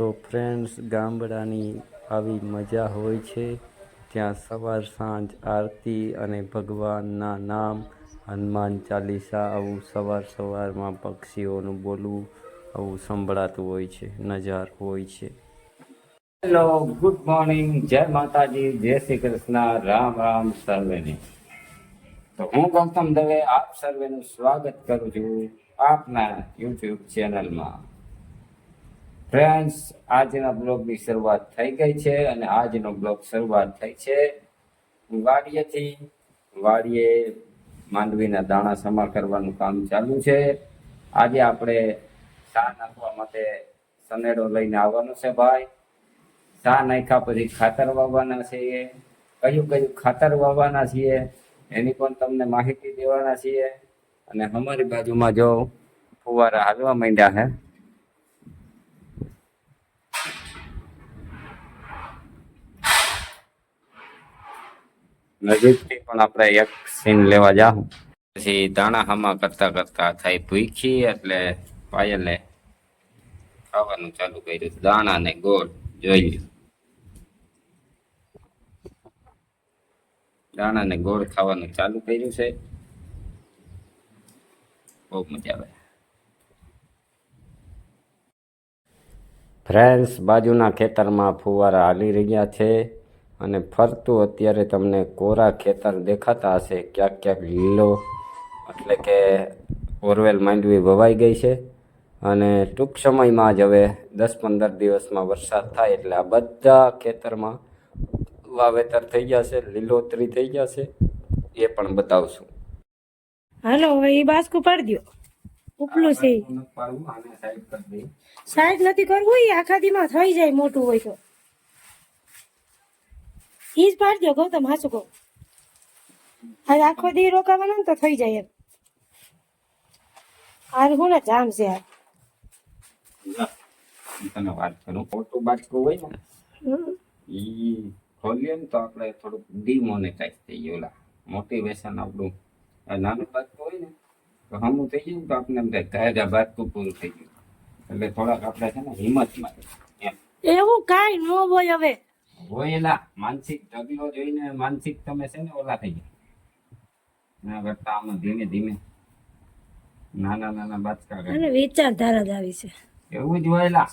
તો ફ્રેન્ડ્સ ગામડાની આવી મજા હોય છે. ત્યાં સવાર સાંજ આરતી અને ભગવાનના નામ, હનુમાન ચાલીસા આવું સવાર સવારમાં પક્ષીઓનું બોલવું આવું સંભળાતું હોય છે, નજાર હોય છે. હેલો ગુડ મોર્નિંગ જય માતાજી, જય શ્રી કૃષ્ણ, રામ રામ સર્વેને. તો હું ગૌતમ દવે આપ સર્વેનું સ્વાગત કરું છું આપના યુટ્યુબ ચેનલમાં ફ્રેન્ડ્સ આજના બ્લોગની શરૂઆત થઈ ગઈ છે અને આજનો બ્લોગ શરૂઆત થઈ છે વાડીએથી. વાડીએ માંડવીના દાણા સમા કરવાનું કામ ચાલુ છે. આજે આપણે ચા નાખવા માટે સનેડો લઈને આવવાનો છે ભાઈ. સા નાખ્યા પછી ખાતર વાવવાના છીએ. કયું કયું ખાતર વાવવાના છીએ એની પણ તમને માહિતી દેવાના છીએ. અને અમારી બાજુમાં જો ફુવારા હાલવા માંડ્યા છે નજીકથી પણ આપણે એક સીન લેવા જાઉં પછી દાણા હામા કરતા કરતા થઈ ભૂખી એટલે પાયલે ખાવાનું ચાલુ કર્યું. દાણા ને ગોળ જોઈ લ્યો. દાણા ને ગોળ ખાવાનું ચાલુ કર્યું છે. બહુ મજા આવે. ફ્રેન્ડ્સ બાજુના ખેતરમાં ફુવારા હાલી રહ્યા છે. અને ફરતું અત્યારે તમને કોરા ખેતર દેખાતા હશે. ક્યાંક ક્યાંક લીલો એટલે કે ઓરવેલ માંડવી વવાઈ ગઈ છે. અને ટૂંક સમયમાં જ હવે દસ પંદર દિવસમાં વરસાદ થાય એટલે આ બધા ખેતરમાં વાવેતર થઈ જશે લીલોતરી થઈ જશે. એ પણ બતાવશું. હાલો હવે એ બાસ્ક ઉપાડ દો ઉપલું છે સાઈડ નથી કરવું એ આખા દીમાં થઈ જાય મોટું હોય તો. ઈ જ પાડી દો ગૌતમ હાચું કહું. આજે આખો દી રોકાવાનો ને તો થઈ જાય એમ. હાર હું ને જામ છે યાર તને વાત કરું મોટું બાટકું હોય ને ઈ ખોલીએ ને તો આપણે થોડુંક ડિમોનેટાઈઝ થઈ ગયું ઓલા મોટિવેશન આપણું. નાનું બાટકું હોય ને તો હમું થઈ ગયું તો આપણે એમ થાય કાયદા બાટકું પૂરું થઈ ગયું. એટલે થોડાક આપણે છે ને હિંમત મારે એવું કાંઈ ન હોય હવે. હોય એલા માનસિક ઢગલો જોઈને માનસિક તમે છે ને ઓલા થઈ ગયા. ના કરતા આમાં ધીમે ધીમે નાના નાના બાચકા અને વિચારધારા જ આવી છે. એવું જ હોય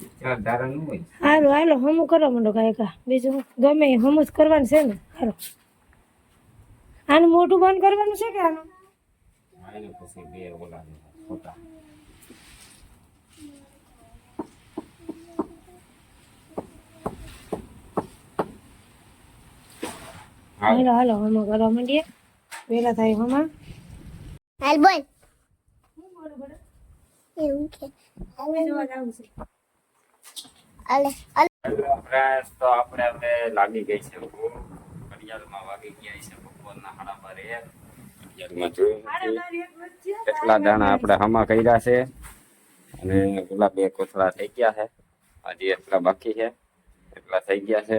વિચારધારા નું હોય. હાલો હાલો હમું કરો માંડો કાંઈ કા બીજું ગમે હમું જ કરવાનું છે ને? હાલો. આનું મોટું બંધ કરવાનું છે કે આનું? પછી બે ઓલા ખોટા. હાલ. હાલો હમું કરવા માંડીએ. વેલા થાય હમા હાલ બોલ. એવું કે. અલે અલે ફ્રેન્ડ્સ તો આપણે હવે લાગી ગઈ છે ઘડિયાળમાં વાગી ગયા છે બપોરના હાડા બાર. એક કેટલા દાણા આપણે હમા કર્યા છે. અને પેલા બે કોથળા થઈ ગયા છે. હજી એટલા બાકી છે. એટલા થઈ ગયા છે.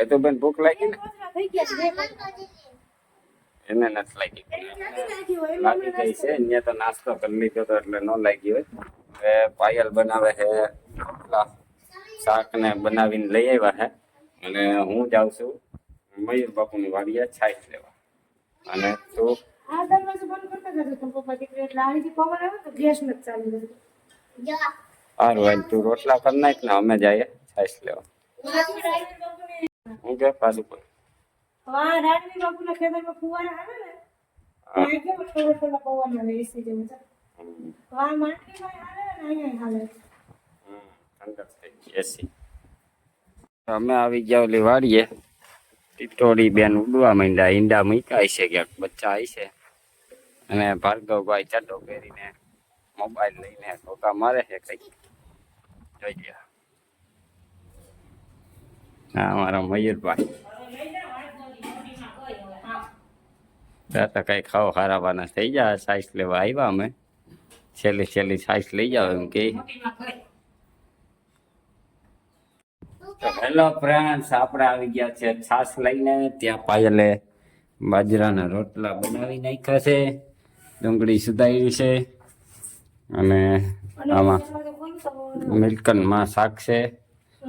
એ તો બેન ભૂખ લાગી ને? એને નથી લાગી. લાગી ગઈ છે. અહીંયા તો નાસ્તો કરી લીધો તો એટલે ન લાગી હોય. હવે પાયલ બનાવે છે. શાક ને બનાવીને લઈ આવ્યા છે. અને હું જાઉં છું મયુર બાપુની વાડીએ છાશ લેવા. અને તું આ દરવાજો બંધ કરતા જજો. તો પપ્પા દીકરી એટલે અહીંથી પવન આવે તો ગેસ નથી ચાલુ રહેતો. જો સારું તું રોટલા કરી નાખ ને અમે જઈએ છાશ લેવા. હું કે પાછું કોઈ હા રાજવી બાપુના ખેતરમાં ફુવારા આવે ને ત્યાં થોડો થોડો પવન આવે એસી જેવું છે. હા માંડવીમાં હાલે ને અહીંયા હાલે ઠંડક થઈ ગઈ એસી અમે આવી ગયા ઓલી વાડીએ. ટીટોડી બેન ઉડવા માંડ્યા ઈંડા મૂકાય છે ક્યાંક બચ્ચા આવી છે. અને ભાર્ગવભાઈ ચડ્ડો પહેરીને મોબાઈલ લઈને ધોકા મારે છે કઈ જોઈ ગયા હા અમારા મયુરભાઈ દાદા કઈ ખાવ ખરાબાના થઈ જાય સાઈઝ લેવા આવ્યા અમે. છેલ્લી છેલ્લી સાઈઝ લઈ જાવ એમ કે. હેલો ફ્રેન્ડ્સ આપણે આવી ગયા છે છાસ લઈને ત્યાં પાયલે બાજરાના રોટલા બનાવી નાખ્યા છે ડુંગળી સુધારી છે અને આમાં મિલ્કનમાં મિલ્કનમાં શાક છે.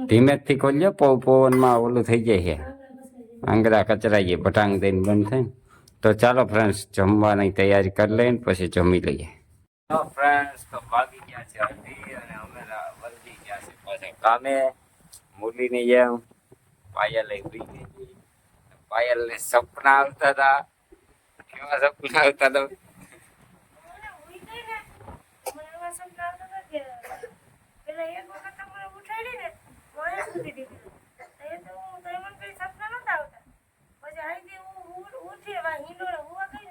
ધીમેકથી ખોલજો પવ પવનમાં ઓલું થઈ જાય છે. આંગળા કચરાઈએ ભટાંગ દઈને બંધ થાય. ને. તો ચાલો ફ્રેન્ડ્સ જમવાની તૈયારી કરી લઈને પછી જમી લઈએ. ફ્રેન્ડ્સ તો ભાગી ગયા છે હલ્દી અને અમે રા- ગયા છે પાછા કામે મૂલીની જેમ પાયલ ઉડી ગઈ. પાયલને સપના આવતા હતા. કેવા સપના આવતા હતા? મને ઊંઘ ગઈ ને, મને એવા સપના આવતા હતા કે પેલા એક વખત તમારે ઉઠાડી ને, એ તો હું- તો એ કઈ સપના નહોતા આવતા. પછી આઈથી હું ઉઠ- એવા હિંડોળે હુવા ગઈ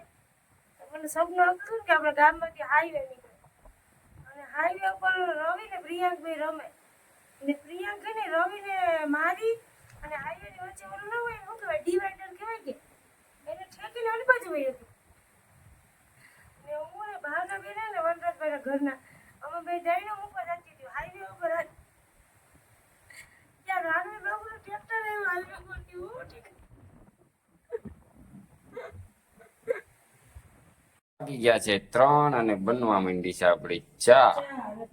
મને સપનું આવતું હતું કે આપણે ગામમાંથી હાઈવે નીકળે. અને હાઈવે ઉપર રવિ ને પ્રિયાંકભાઈ રમે. ને પ્રિયાંક ને રવિને મારી અને હાઈવેની વચ્ચે ઓલું ન હોય, શું કહેવાય, ડિવાઈડર કહેવાય કે? એને ઠેકીને ઓલી બાજુ વહી હતી. ને હું ને ભાવના બેન ને વનરાજભાઈના ઘરના અમે બે ડાયનો ઉપર જતી હતી હાઈવે ઉપર જ. ત્યાં રાણવી બાબુનું ટ્રેક્ટર આવ્યું હાઈવે પરથી હું ઠીક ગયા છે ત્રણ અને બનવા માંડી છે આપડી ચા. ચા અને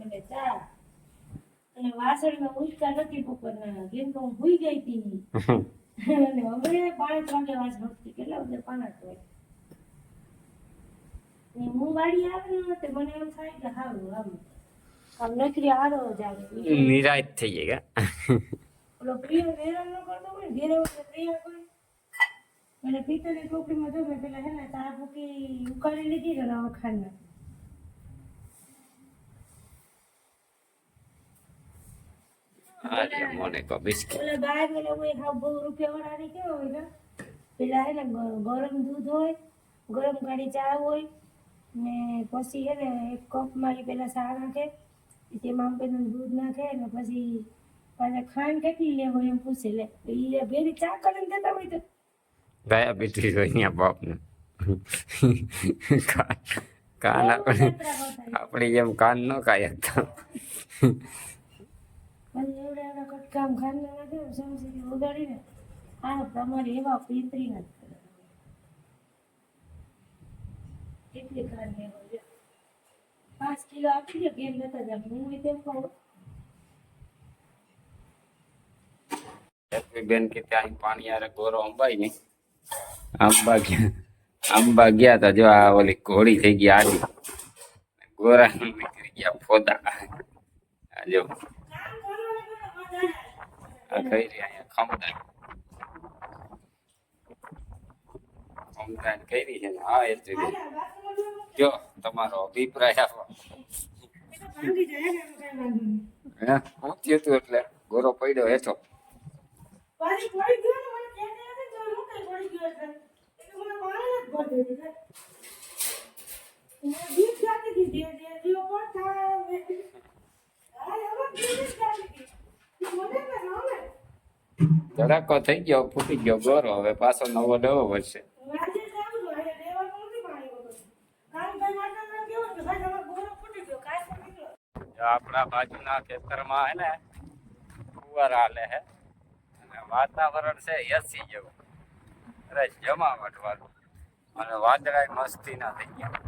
બને ચા. અને વાસણમાં ઉચકા નથી બપોરના કેમ કે હું ભૂઈ ગઈ હતી. અને હવે પાંચ વાગે વાસ વખતી કેટલા બધા પાણા હોય ને હું વાડી આવે ને તો મને એમ થાય કે હારું આમ આમ નકરી હારો જ આવે. નિરાશ થઈ જાય ઓલો પ્રિય હેરાન ન કરતો હોય ઘેરે વખતે પ્રિય કોઈ અને પિત્તળની ટોપલીમાં જો મેં પેલા હે ને ચા ભૂકી ઉકાળી લીધી ને હવે ખાંડ. અરે મને કો બિસ્કિટ. ઓલા બહાર પેલા હોય હાવ બહુ રૂપિયાવાળાની કેવા હોય ને પેલા હે ને ગરમ દૂધ હોય ગરમ ગાડી ચા હોય ને પછી હે ને એક કપમાં ઈ પેલા ચા નાખે તેમાં પેલું દૂધ નાખે ને પછી પાછા ખાંડ કેટલી લેવો એમ પૂછે લે. એ ભેરી ચા કરીને દેતા હોય તો. ગયા બેઠી હોય અહીંયા બાપને. કાન આપણે આપણે એમ જેમ કાન ન કાય હતા કટકામ ખાંડ નાખે ને સમસી વગાડીને આ તમારે એવા પિતરી નથી કેટલી ખાંડ લેવો પાંચ કિલો આપી દો કેમ નતા જામ હું એ તેમ કહું. બેન કે ત્યાં પાણી યાર ગોરો અંબાઈ ને આંબા ગયા. આંબા ગયા તા જો આ ઓલી ઘોડી થઈ ગઈ આડી. ગોરા નીકળી ગયા ફોદા. આ જો. આ કઈ રહ્યા અહીંયા ખમદાન? ખમદાન કઈ રહી છે હા એ જો તમારો અભિપ્રાય આપો ભાંગી જાય ને એમાં કાંઈ વાંધો નહીં. હે હું થયું તું એટલે ગોરો પડ્યો હેઠો. પાછી થઈ ગયો ને મને કહેતા હતા કે નવો કઈ પડી આપણા બાજુના ખેતરમાં હે ને ફુવારા હાલે હે. અને વાતાવરણ છે એસી જેવું. અરે જમાવટ વાળું અને વાદળાય મસ્તી ના થઈ ગયા.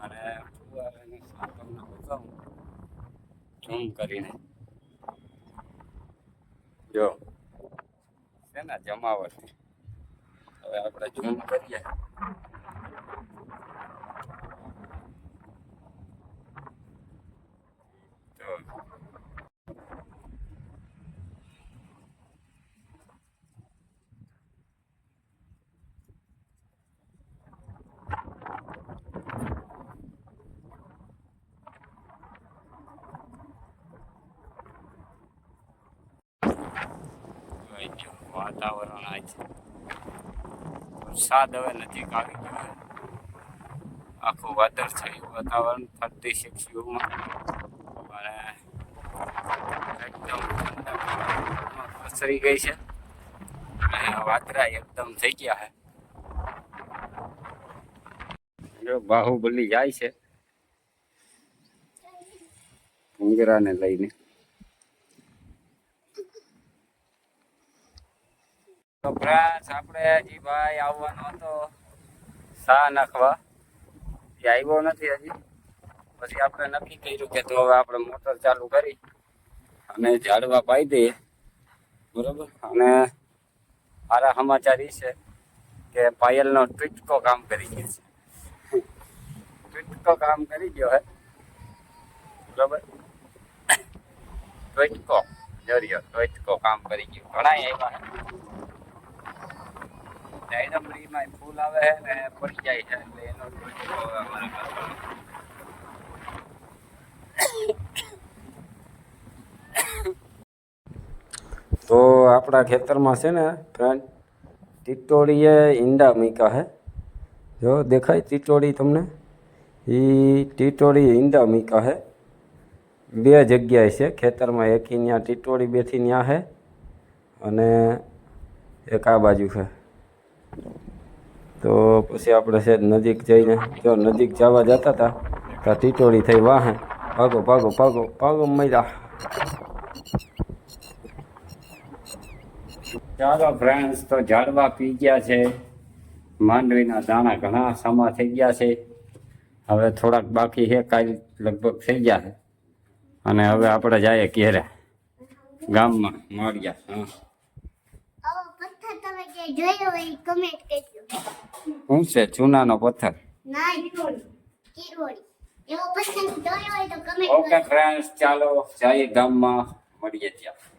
અને ફુવારાની સામે તમને બતાવું. ઝૂમ કરીને. જો. છે ને જમાવટ. હવે આપણે ઝૂમ કરીએ તો જોઈ લ્યો, વાતાવરણ આ છે વરસાદ હવે નજીક આવી ગયો આખું વાદળ છાયું વાતાવરણ ફરતી શિક્ષિઓમાં અને એકદમ પસરી ગઈ છે. અને વાદળા એકદમ થઈ ગયા છે. જો બાહુબલી જાય છે. ઉંગરાને લઈને. તો ફ્રેન્ડ્સ આપણે હજી ભાઈ આવવાનો હતો. સા નાખવા. એ આવ્યો નથી હજી. પછી આપણે નક્કી કર્યું કે તો હવે આપણે મોટર ચાલુ કરી અને ઝાડવા પાઈ દઈએ. બરોબર? અને સારા સમાચાર એ છે કે પાયલનો ટ્વિટકો કામ કરી ગયો છે. ટ્વિટકો કામ કરી ગયો હે. બરોબર? ટ્વિટકો, જરિયો, ટ્વિટકો કામ કરી ગયો. ઘણા હે. ડાયનમરીમાં ફૂલ આવે છે ને પડી જાય છે, એટલે એનો અમારે. તો આપણા ખેતરમાં છે ને ફ્રેન્ડ ટીટોળીએ ઈંડા મૂક્યા હે જો દેખાય ટીટોળી તમને? એ ટીટોળી ઈંડા મૂક્યા હે બે જગ્યાએ છે, ખેતરમાં એક ત્યાં ટીટોળી બેઠી ત્યાં છે. અને એક આ બાજુ છે. તો પછી આપણે છે નજીક જઈને જો નજીક જવા જતા હતા તો ટીટોળી થઈ વાહે. ભાગો ભાગો ભાગો ભાગો મર્યા ચાલો ફ્રેન્ડ્સ તો ઝાડવા પી ગયા છે. માંડવીના દાણા ઘણા સમા થઈ ગયા છે. હવે થોડાક બાકી છે, કાલ લગભગ થઈ ગયા છે. અને હવે આપણે જઈએ ઘેરે, ગામમાં મળ્યા હા. ક્યાંય જોયો હોય કમેન્ટ કરજો. હું છે? ચૂનાનો પથ્થર. ના કિરોડી એવો પથ્થર જોયો હોય તો કમેન્ટ ઓકે ફ્રેન્ડ્સ ચાલો જઈએ ગામમાં મળીએ ત્યાં.